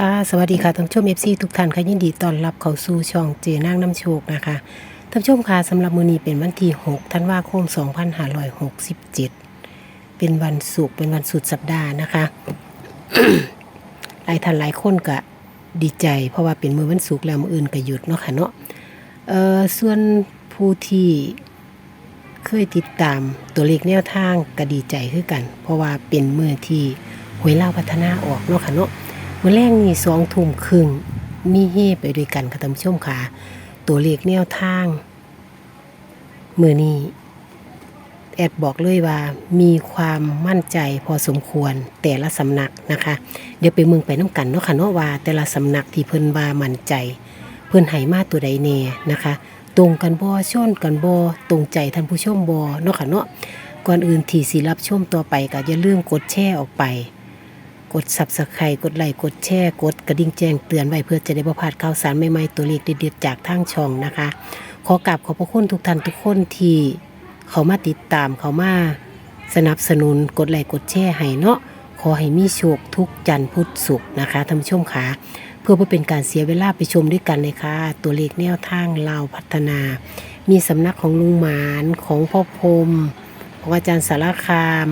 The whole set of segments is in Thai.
ค่ะสวัสดีค่ะท่านผู้ชมเอฟซีทุกท่านค่ะยินดีต้อนรับเข้าสู่ช่องเจนางน้ำโชคนะคะท่านผู้ชมค่ะสำหรับมือนี้เป็นวันที่6ธันวาคม 2567 เป็นวันศุกร์เป็นวันสุดสัปดาห์นะคะ หลายท่านหลายคนก็ดีใจ เพราะว่าเป็นมือวันศุกร์แล้วมืออื่นก็หยุดเนาะค่ะเนาะเอ่อส่วนผู้ที่เคยติดตามตัวเลขแนวทางก็ดีใจคือกัน เพราะว่าเป็นมือที่หวยเล่าพัฒนาออกเนาะค่ะเนาะ มื่อแรกนี่สองทุ่มครึ่งมีเฮไปด้วยกันค่ะท่านผู้ชมค่ะ ตัวเลขแนวทางมือนี้แอดบอกเลยว่ามีความมั่นใจพอสมควรแต่ละสำนักนะคะ เดี๋ยวไปเมืองไปน้ำกันเนาะค่ะเนาะว่าแต่ละสำนักที่เพิ่นว่ามั่นใจ เพิ่นให้มาตัวใดแน่นะคะ ตรงกันบ่ชนกันบ่ตรงใจท่านผู้ชมบ่เนาะค่ะเนาะก่อนอื่นที่สิรับชมต่อไปก็อย่าลืมกดแชร์ออกไป กด subscribe กดไลค์กดแชร์กดกระดิ่งแจ้งเตือนไว้เพื่อจะได้บ่พลาดข่าวสารใหม่ๆตัวเลขเด็ดๆจากทางช่องนะคะ ขอกราบขอบพระคุณทุกท่านทุกคนที่เขามาติดตามเขามาสนับสนุนกดไลค์กดแชร์ให้เนาะขอให้มีโชคทุกจันทร์พุธศุกร์นะคะท่านผู้ชมค่ะเพื่อบ่เป็นการเสียเวลาไปชมด้วยกันเลยค่ะ ตัวเลขแนวทางลาวพัฒนา มีสำนักของลุงหมานของพ่อพรมของอาจารย์สารคาม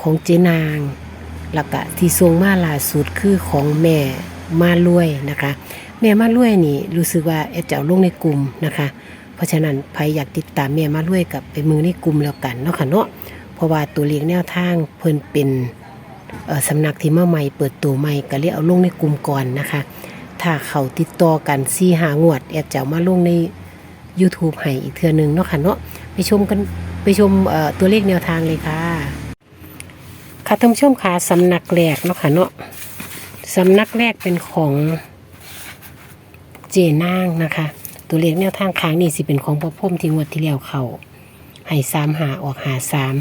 ของเจนาง แล้วก็ที่ทรงมาล่าสุดคือของแม่มารวยนะคะ แม่มารวยนี่รู้สึกว่าแอดจะเอาลงในกลุ่มนะคะ เพราะฉะนั้นใครอยากติดตามแม่มารวยกับไปมือในกลุ่มแล้วกันเนาะค่ะเนาะเพราะว่าตัวเลขแนวทางเพิ่นเป็นสำนักที่มาใหม่เปิดตัวใหม่ก็เลยกเอาลงในกลุ่มก่อนนะคะ ถ้าเขาติดต่อกันซีหางวด แอดจะเอามาลงใน YouTube ให้อีกเทื่อนึงเนาะค่ะเนาะไปชมกันไปชมตัวเลขแนวทางเลยค่ะ ค่ะท่านผู้ชมค่ะสำนักแรกเนาะค่ะเนาะสำนักแรกเป็นของเจนางนะคะ ตัวเลขแนวทางค้างนี่สิเป็นของพ่อพ่มที่งวดที่แล้วเขาให้สามหาออกหาสาม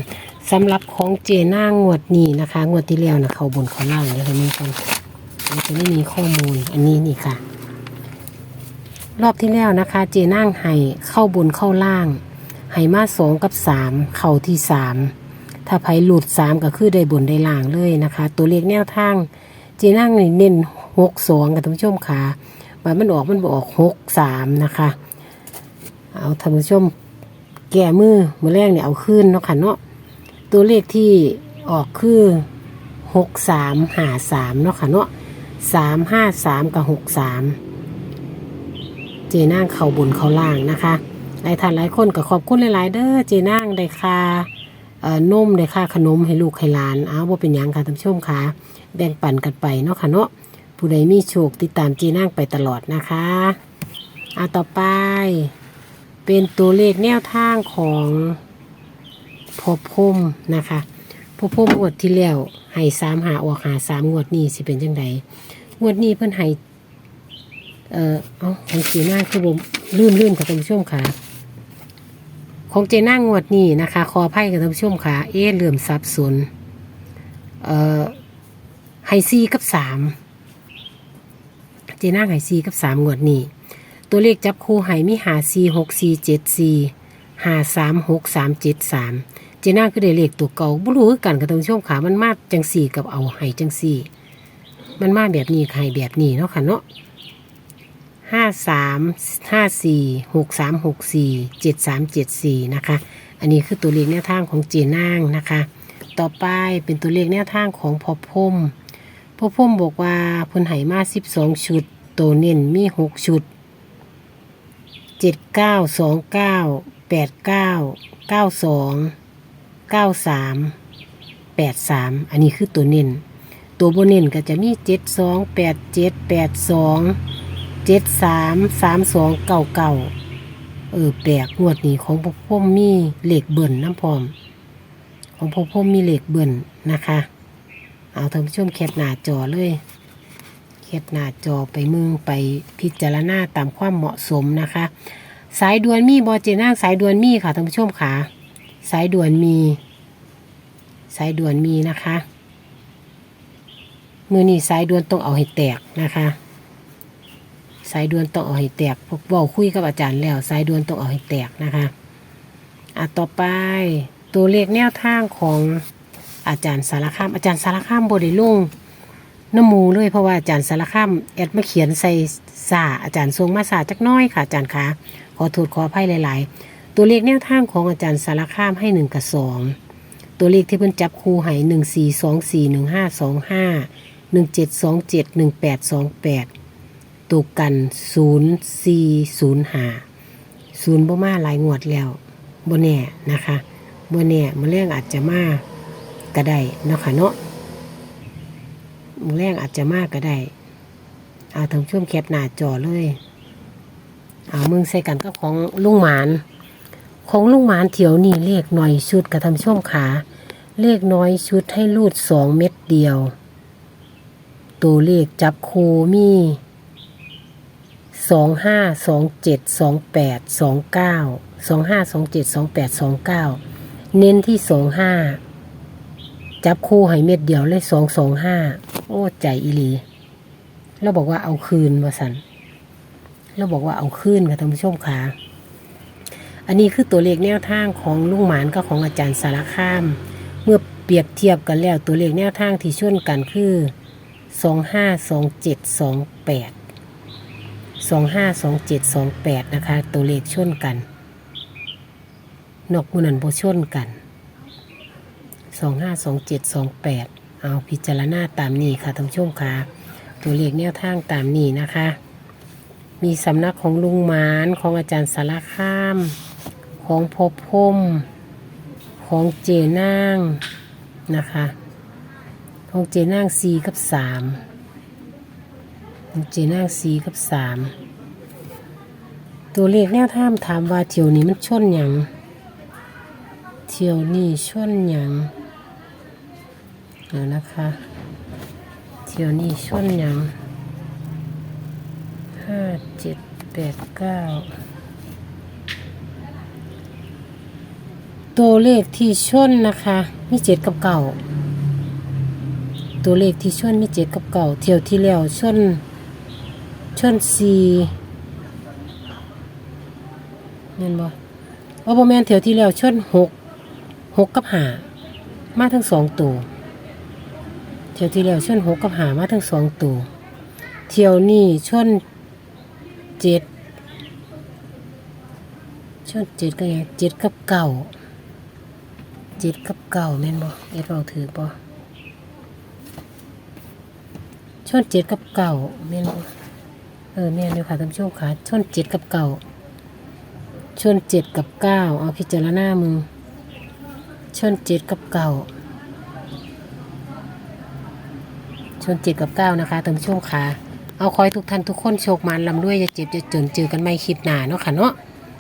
สำหรับของเจนางงวดนี้นะคะ งวดที่แล้วนะเขาบนเขาล่างเดี๋ยวเรามีกันมันจะไม่มีข้อมูลอันนี้นี่ค่ะ รอบที่แล้วนะคะ เจนางให้เข้าบนเข้าล่างให้มาสองกับสามเข่าที่สาม ถ้าไผหลุดสามก็คือได้บนได้ล่างเลยนะคะ ตัวเลขแนวทางเจนั่งเน้นหกสองกับท่านผู้ชมขาบัดมันออกมันบอกหกสามนะคะ เอาท่านผู้ชมแก่มือมือแรกเนี่ยเอาขึ้นเนาะค่ะเนาะตัวเลขที่ออกคือหกสามหาสามเนาะค่ะเนาะสามห้าสามกับหกสามเจนั่งเข่าบนเข่าล่างนะคะหลายท่านหลายคนก็ขอบคุณหลาย ๆ เด้อเจนั่งได้ค่ะเอ่อ นมได้ค่าขนมให้ลูกให้หลานอ้าวว่าเป็นหยังค่ะท่านผู้ชมค่ะ แบ่งปันกันไปเนาะค่ะเนาะผู้ใดมีโชคติดตามจีนั่งไปตลอดนะคะอาต่อไป เป็นตัวเลขแนวทางของพอพมนะคะพอพมงวดที่แล้วให้สามหาออกหาสามงวดนี้สิเป็นจังไดงวดนี้เพิ่นให้เอ่อเอาของจีนั่งคือผมลืมลืมค่ะท่านผู้ชมค่ะ ของเจนั่งงวดนี้นะคะขออภัยกับท่านผู้ชมค่ะ เอ๊เหลื่อมซับสนเอ่อไฮซีกับสามเจนั่งไฮซีกับสามงวดนี้ ตัวเลขจับคู่ไฮมีหาซีหกซีเจ็ดซีหาสามหกสามเจ็ดสามเจนั่งคือได้เลขตัวเก่าบุรู้คือกันกับท่านผู้ชมค่ะมันมาจังสี่กับเอาไฮจังสี่ มันมาแบบนี้ไฮแบบนี้เนาะค่ะเนาะ ห้าสามห้าสี่หกสามหกสี่เจ็ดสามเจ็ดสี่นะคะ อันนี้คือตัวเลขแนวทางของเจนางนะคะ ต่อไปเป็นตัวเลขแนวทางของพอพมพอพมบอกว่าพิ่นไหมาสิบสองชุด ตัวเน้นมีหกชุดเจ็ดเก้าสองเก้าแปดเก้าเก้าสองเก้าสามแปดสามอันนี้คือตัวเน้นตัวโบเน้นก็จะมีเจ็ดสองแปดเจ็ดแปดสอง เจ็ดสามสามสองเก่าเก่าเออแปลกงวดนี้ของพ่อพ่อมมีเหล็กเบิ่นน้ำพร้อม ของพ่อพ่อมมีเหล็กเบิ่นนะคะ เอาท่านผู้ชมแคปหน้าจอเลยแคปหน้าจอไปมึงไปพิจารณาตามความเหมาะสมนะคะ สายด่วนมีบอเจน่าสายด่วนมีค่ะท่านผู้ชมค่ะสายด่วนมี สายด่วนมีนะคะ มือนี้สายด่วนต้องเอาให้แตกนะคะ สายด่วนต้องเอาให้แตกพวกเว้าคุยกับอาจารย์แล้วสายด่วนต้องเอาให้แตกนะคะอะต่อไปตัวเลขแนวทางของอาจารย์สารคามอาจารย์สารคามบไดิลุงน้ำมูเลยเพราะว่าอาจารย์สารคามแอดมาเขียนใส่สาอาจารย์ทรงมาสาจักน้อยค่ะอาจารย์คะขอโทษขออภัยหลาย ๆ ตัวเลขแนวทางของอาจารย์สารคามให้หนึ่งกับสองตัวเลขที่เพิ่นจับคู่ให้หนึ่งสี่สองสี่หนึ่งห้าสองห้าหนึ่งเจ็ดสองเจ็ดหนึ่งแปดสองแปด ตัวกันศูนย์สี่ศูนย์หาศูนย์บ่มาหลายงวดแล้วบ่แน่นะคะบ่แน่มันเรื่องอาจจะมาก็ได้นะคะเนาะมือแรงอาจจะมากก็ได้เอาทำช่วงแคปหน้าจอเลยเอามึงใส่กันก็ของลุงหมาน ของลุงหมานเถียวนี่เลขหน่อยชุดกับทำช่วงขา เลขน้อยชุดให้รูดสองเม็ดเดียว ตัวเลขจับคูมี สองห้าสองเจ็ดสองแปดสองเก้าสองห้าสองเจ็ดสองแปดสองเก้าเน้นที่สองห้าจับคู่ให้เม็ดเดียวเลยสองสองห้าโอ้ใจอีลีเราบอกว่าเอาคืนมาสันเราบอกว่าเอาคืนค่ะท่านผู้ชมค่ะอันนี้คือตัวเลขแนวทางของลุงหมานกับของอาจารย์สารคาม เมื่อเปรียบเทียบกันแล้วตัวเลขแนวทางที่ชนกันคือสองห้าสองเจ็ดสองแปด สองห้าสองเจ็ดสองแปดนะคะ ตัวเลขชนกัน นอกมูนันโบชนกันสองห้าสองเจ็ดสองแปดเอาพิจารณาตามนี้ค่ะท่านผู้ชมค่ะ ตัวเลขแนวทางตามนี้นะคะ มีสำนักของลุงหมานของอาจารย์สารคาม ของพบพมของเจนางนะคะ ของเจนางสี่กับสาม เจนางสี่กับสามตัวเลขแนวท่างถามว่าเที่ยวนี้มันชนหยังเที่ยวนี่ชนหยังเดี๋ยวนะคะเที่ยวนี่ชนหยังห้าเจ็ดแปดเก้าตัวเลขที่ชนนะคะมีเจ็ดกับเก่าตัวเลขที่ชนมีเจ็ดกับเก่าเที่ยวที่แล้วชน ชนสี่เห็นบ่ว่าประมาณเทียวที่แล้วชนหกหกกับหามาทั้งสองตัวเที่ยวที่แล้วชนหกกับหามาทั้งสองตัวเที่ยวนี้ชนเจ็ดชนเจ็ดก็ยังเจ็ดกับเก่าเจ็ดกับเก่าแม่นบ่เอ็ดเราถือบ่ชนเจ็ดกับเก่าแม่นบ่ เออแม่นอยู่ค่ะท่านผู้ชมค่ะชนเจ็ดกับเก่าชนเจ็ดกับเก้าเอาพิจารณามึงชนเจ็ดกับเก้าชนเจ็ดกับเก้านะคะท่านผู้ชมค่ะเอาคอยทุกท่านทุกคนโชคมันลำด้วยอย่าเจ็บอย่าจนเจอกันใหม่คลิปหน้าเนาะค่ะเนาะ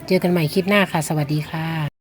เจอกันใหม่คลิปหน้าค่ะ สวัสดีค่ะ